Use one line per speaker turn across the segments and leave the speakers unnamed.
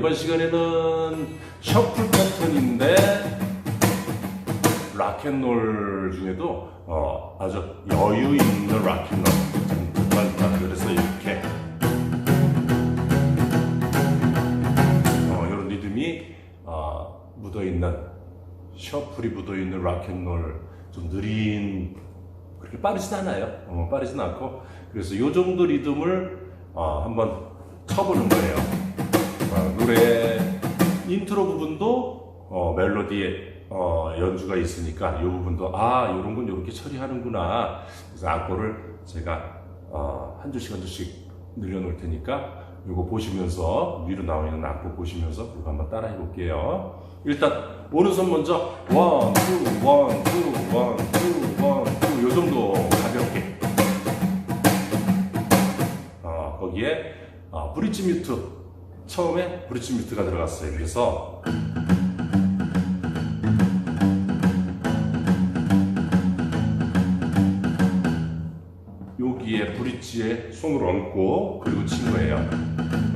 이번 시간에는 셔플 패턴인데 락앤롤 중에도 어, 아주 여유 있는 락앤롤. 그래서 이렇게. 어, 이런 리듬이 어, 묻어있는 셔플이 묻어있는 락앤롤 좀 느린 그렇게 빠르진 않아요. 어, 빠르진 않고. 그래서 이 정도 리듬을 어, 한번 쳐보는 거예요. 어, 노래 인트로 부분도? 어, 멜로디에 어, 연주가 있으니까 이 부분도 아 이런 건 이렇게 처리하는구나. 그래서 악보를 제가 어, 한 줄씩 한 줄씩 늘려놓을 테니까 이거 보시면서 위로 나와 있는 악보 보시면서 이거 한번 따라 해 볼게요. 일단 오른손 먼저 원, 투, 원, 투, 원, 투, 원, 투, 요 정도 가볍게. 어, 거기에 어, 브릿지 뮤트 처음에 브릿지 뮤트가 들어갔어요 그래서 여기에 브릿지에 손을 얹고 그리고 친 거예요.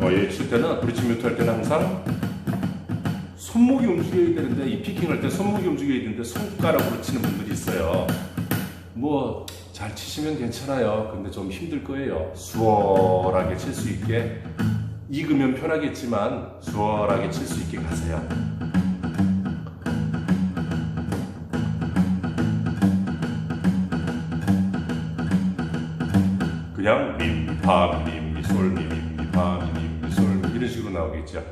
어, 얘칠 때는 브릿지 뮤트 할 때는 항상 손목이 움직여야 되는데 이 피킹 할 때 손목이 움직여야 되는데 손가락으로 치는 분들이 있어요. 뭐 잘 치시면 괜찮아요. 근데 좀 힘들 거예요. 수월하게 칠 수 있게 익으면 편하겠지만 수월하게 칠 수 있게 가세요. 그냥 미파 미미솔 미미파 미미솔 이런 식으로 나오겠죠.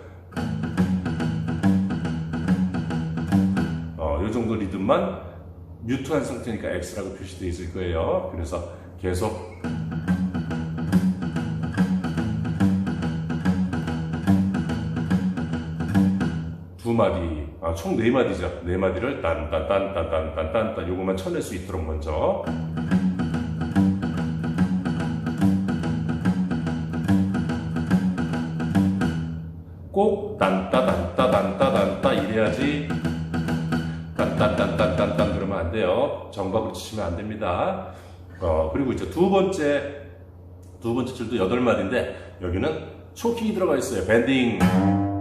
어, 이 정도 리듬만 뮤트한 상태니까 X라고 표시되어 있을 거예요. 그래서 계속 두 마디, 아, 총 네 마디죠. 네 마디를 딴딴딴딴딴딴딴 요것만 쳐낼 수 있도록 먼저 꼭 딴따 딴따 딴따 딴따 이래야지 딴딴딴딴딴딴 그러면 안 돼요. 정박으로 치시면 안 됩니다. 어, 그리고 이제 두 번째 두 번째 줄도 여덟 마디인데 여기는 초킹이 들어가 있어요. 밴딩.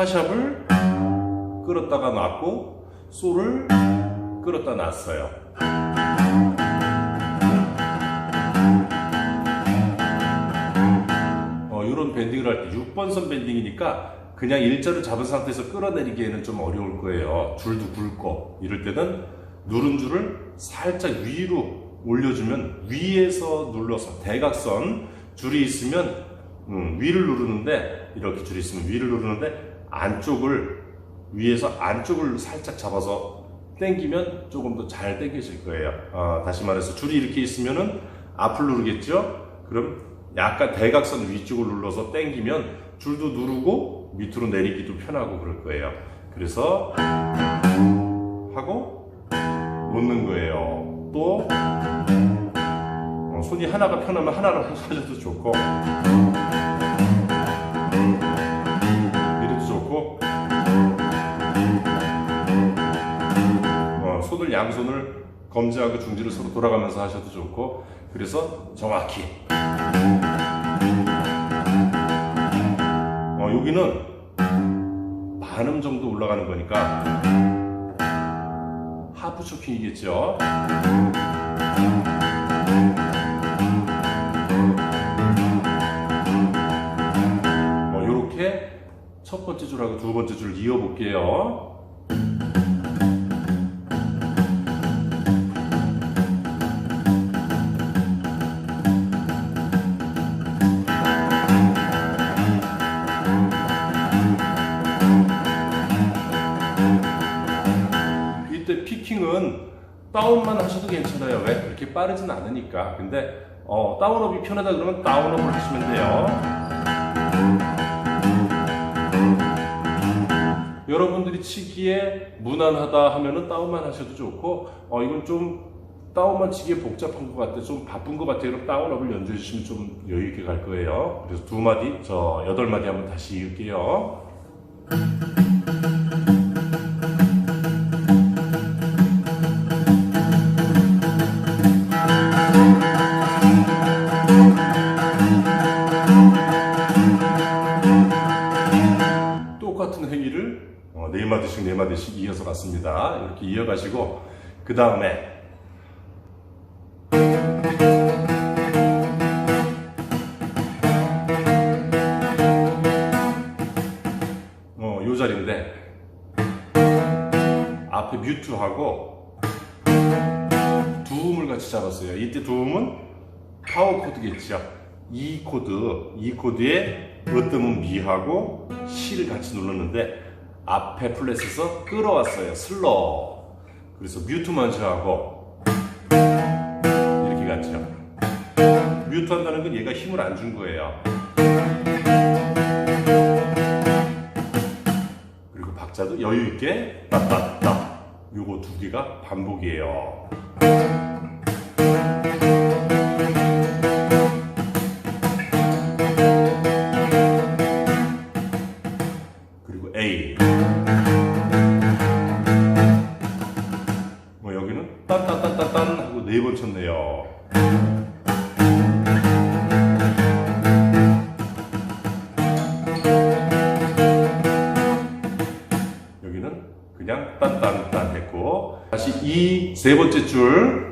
파샵을 끌었다가 놨고 솔을 끌었다 놨어요. 어, 이런 밴딩을 할 때 6번 선 밴딩이니까 그냥 일자로 잡은 상태에서 끌어내리기에는 좀 어려울 거예요. 줄도 굵고 이럴 때는 누른 줄을 살짝 위로 올려주면 위에서 눌러서 대각선 줄이 있으면 음, 위를 누르는데 이렇게 줄이 있으면 위를 누르는데 안쪽을 위에서 안쪽을 살짝 잡아서 당기면 조금 더 잘 당겨질 거예요. 어, 다시 말해서 줄이 이렇게 있으면은 앞을 누르겠죠? 그럼 약간 대각선 위쪽을 눌러서 당기면 줄도 누르고 밑으로 내리기도 편하고 그럴 거예요. 그래서 하고 놓는 거예요. 또 어, 손이 하나가 편하면 하나로 하셔도 좋고 어, 손을 양손을 검지하고 중지를 서로 돌아가면서 하셔도 좋고 그래서 정확히. 어, 여기는 반음 정도 올라가는 거니까 하프 초킹이겠죠? 어, 요렇게 첫 번째 줄하고 두 번째 줄 이어볼게요 다운만 하셔도 괜찮아요. 왜? 그렇게 빠르진 않으니까. 근데 어, 다운업이 편하다 그러면 다운업을 하시면 돼요. 여러분들이 치기에 무난하다 하면은 다운만 하셔도 좋고 어, 이건 좀 다운만 치기에 복잡한 것 같아 좀 바쁜 것 같아요 그럼 다운업을 연주해 주시면 좀 여유 있게 갈 거예요 그래서 두 마디 저 여덟 마디 한번 다시 이을게요 마디씩 이어서 갔습니다. 이렇게 이어가시고 그 다음에 어, 요 자리인데 앞에 뮤트하고 두음을 같이 잡았어요. 이때 두음은 파워 코드겠죠. 이 코드, 이 코드에 으뜸은 미하고 시를 같이 눌렀는데 앞에 플랫에서 끌어왔어요. 슬러. 그래서 뮤트 먼저 하고 이렇게 갔죠. 뮤트 한다는 건 얘가 힘을 안 준 거예요. 그리고 박자도 여유 있게 따따따. 요거 두 개가 반복이에요. 세 번째 줄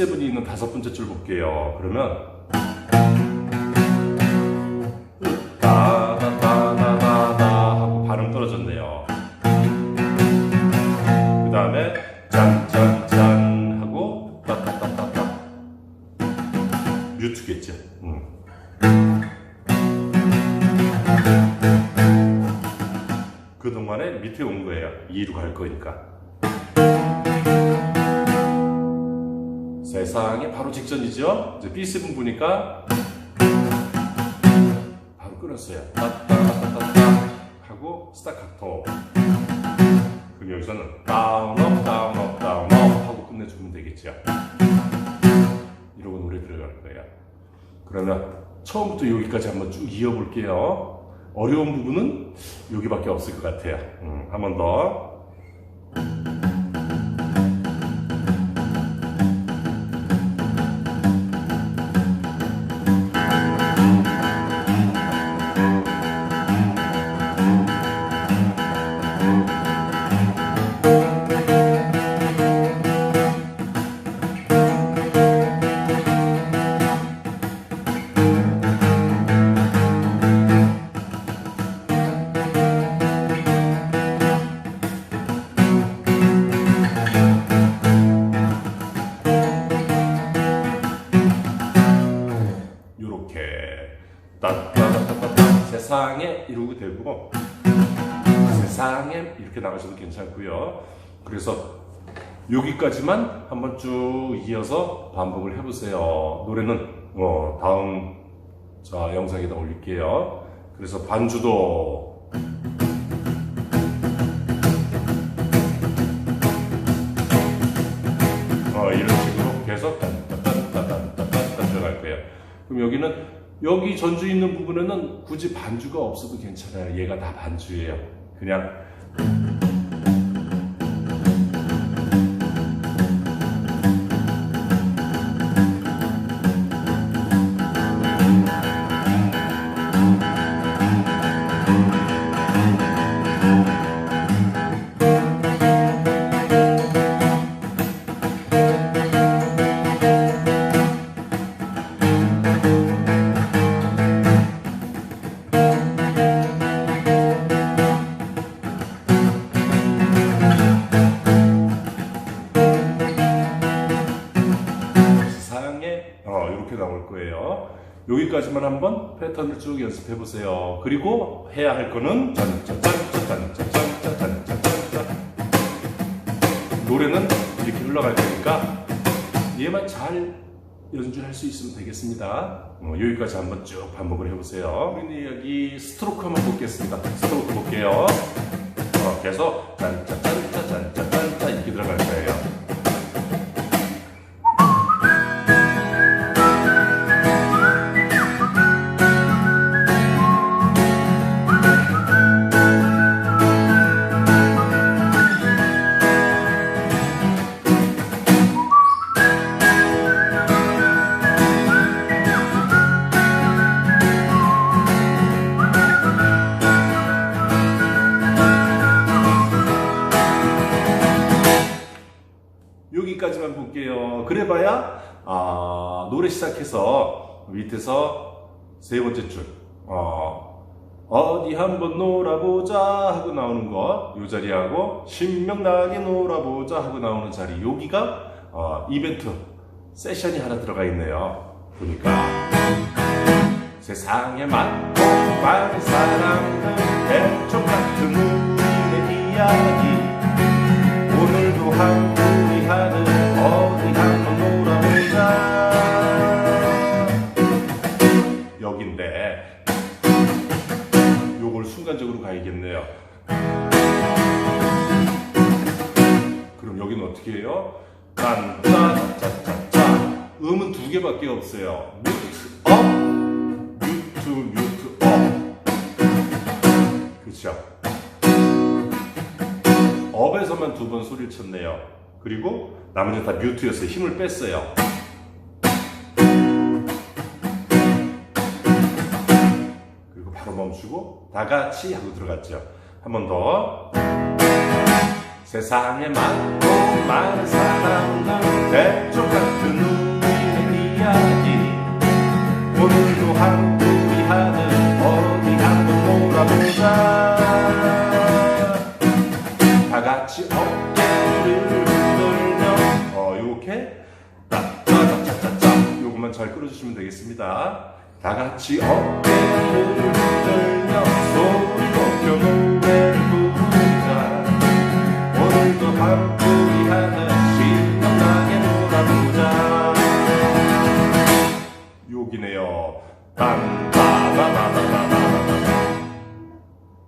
B7이 있는 다섯 번째 줄 볼게요. 그러면 다다다다다다 하고 발음 떨어졌네요. 그 다음에 짠짠짠 하고 따따따따따 뮤트겠죠. 음. 그동안에 밑에 온 거예요. 2로 갈 거니까. 세상에 바로 직전이죠. 이제 B7 보니까 바로 끊었어요. 따따따따따 하고 스타카토. 그럼 여기서는 다운 업 다운 업 다운 업 하고 끝내주면 되겠죠. 이러고 노래 들어갈 거예요. 그러면 처음부터 여기까지 한번 쭉 이어볼게요. 어려운 부분은 여기밖에 없을 것 같아요. 음, 한번 더. 되고 세상에 이렇게 나가셔도 괜찮고요. 그래서 여기까지만 한번 쭉 이어서 반복을 해보세요. 노래는 어, 다음 자 영상에다 올릴게요. 그래서 반주도 어, 이런 식으로 계속 딴딴딴딴딴딴 들어갈 거예요. 그럼 여기는 여기 전주 있는 부분에는 굳이 반주가 없어도 괜찮아요. 얘가 다 반주예요. 그냥 여기까지만 한번 패턴을 쭉 연습해 보세요. 그리고 해야 할 거는 짠짠짠짠짠짠짠짠짠짠 노래는 이렇게 흘러갈 테니까 얘만 잘 연주할 수 있으면 되겠습니다. 어, 여기까지 한번 쭉 반복을 해보세요. 우리는 여기 스트로크 한번 보겠습니다. 스트로크 볼게요. 어, 계속 짠짠짠 그래봐야 아, 노래 시작해서 밑에서 세 번째 줄 어, 어디 한번 놀아보자 하고 나오는 거요 자리하고 신명나게 놀아보자 하고 나오는 자리 여기가 어, 이벤트 세션이 하나 들어가 있네요. 보니까. 세상에 많고 많은 사람들 대충 같은 우리의 이야기. 오늘도 한둘 여기는 어떻게 해요? 딴따짜짜짜 음은 두 개밖에 없어요. 뮤트 업 뮤트 뮤트 업 그쵸 업에서만 두 번 소리를 쳤네요. 그리고 나머지 다 뮤트여서 힘을 뺐어요. 그리고 바로 멈추고 다 같이 하고 들어갔죠. 한 번 더 세상에 많고 많은 사람들 대쪽 같은 우리의 이야기. 오늘도 한둘이 하는 어디 한번 놀아보자. 다 같이 어깨를 흔들며 어 요렇게? 요것만 잘 끌어주시면 되겠습니다. 다 같이 어깨를 흔들며 소리 높여 노래 오늘도 한둘이 하는 신나게 놀아보자. 여기네요.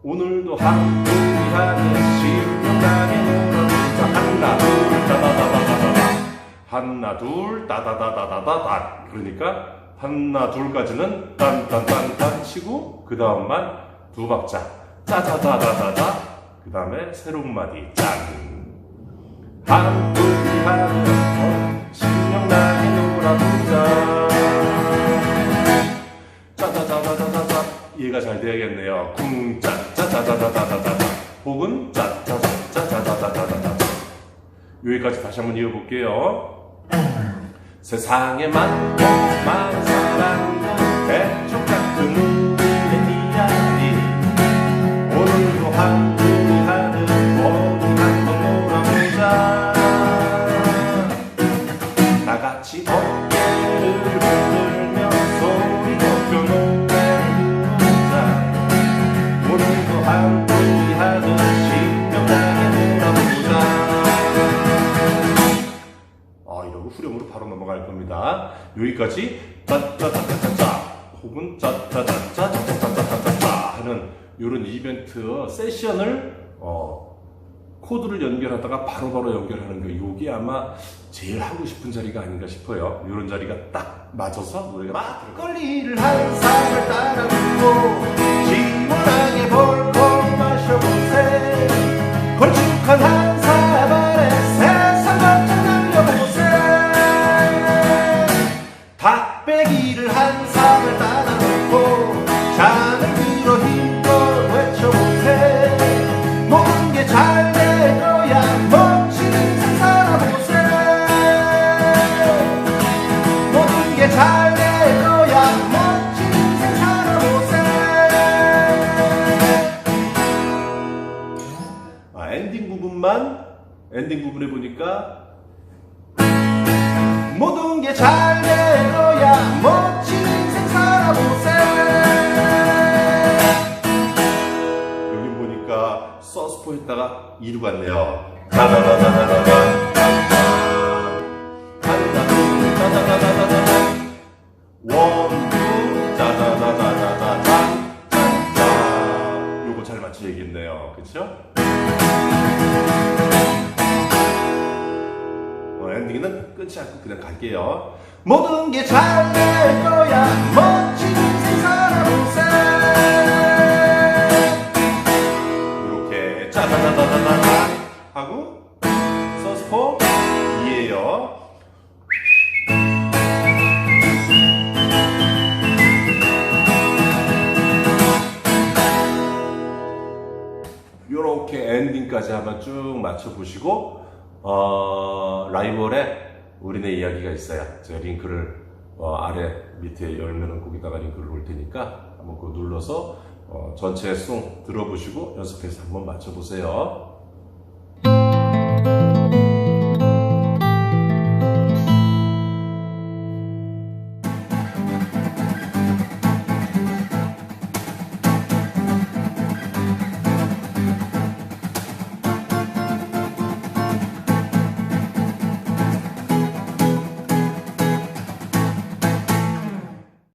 오늘도 한둘이 하는 신나게 놀아보자. 하나 둘 따다다다다다 하나 둘 따다다다다다. 그러니까 하나 둘까지는 딴딴딴딴 치고 그 다음만 두 박자. 짜자자자자자. 그 다음에 새로운 마디. 짠 하는 어, 신명나게 놀아보자 짜자자자자자자 이해가 잘 돼야겠네요 쿵짜 짜자자자자자자 혹은 짜자자자자자자자 여기까지 다시 한번 이어볼게요 세상에 많고 많은 사람들 대충 겁니다. 여기까지 짜짜짜짜짜 혹은 짜짜짜짜짜짜짜짜짜 하는 이런 이벤트 세션을 어, 코드를 연결하다가 바로 바로 연결하는 거 이게 아마 제일 하고 싶은 자리가 아닌가 싶어요. 이런 자리가 딱 맞아서 노래가 딱 들어가요.
막걸리를 한 상을 따라 두고 시원하게 볼볼 마셔보세. 걸쭉한 한 게 잘대로야 멋진 인생 살아보세
여기 보니까 서스포 했다가 이루 갔네요 요거 잘 맞춰야겠네요 그쵸? 어, 엔딩은 끝이 않고 그냥 갈게요.
모든 게 잘 될 거야 멋진 인생 살아보세
이렇게 짜다다다다다 하고 서스포 2예요. 요렇게 엔딩까지 한번 쭉 맞춰보시고 어, 라이벌의 우리네 이야기가 있어요. 제가 링크를 어, 아래 밑에 열면은 거기다가 링크를 올 테니까 한번 그거 눌러서 어, 전체 송 들어보시고 연습해서 한번 맞춰보세요.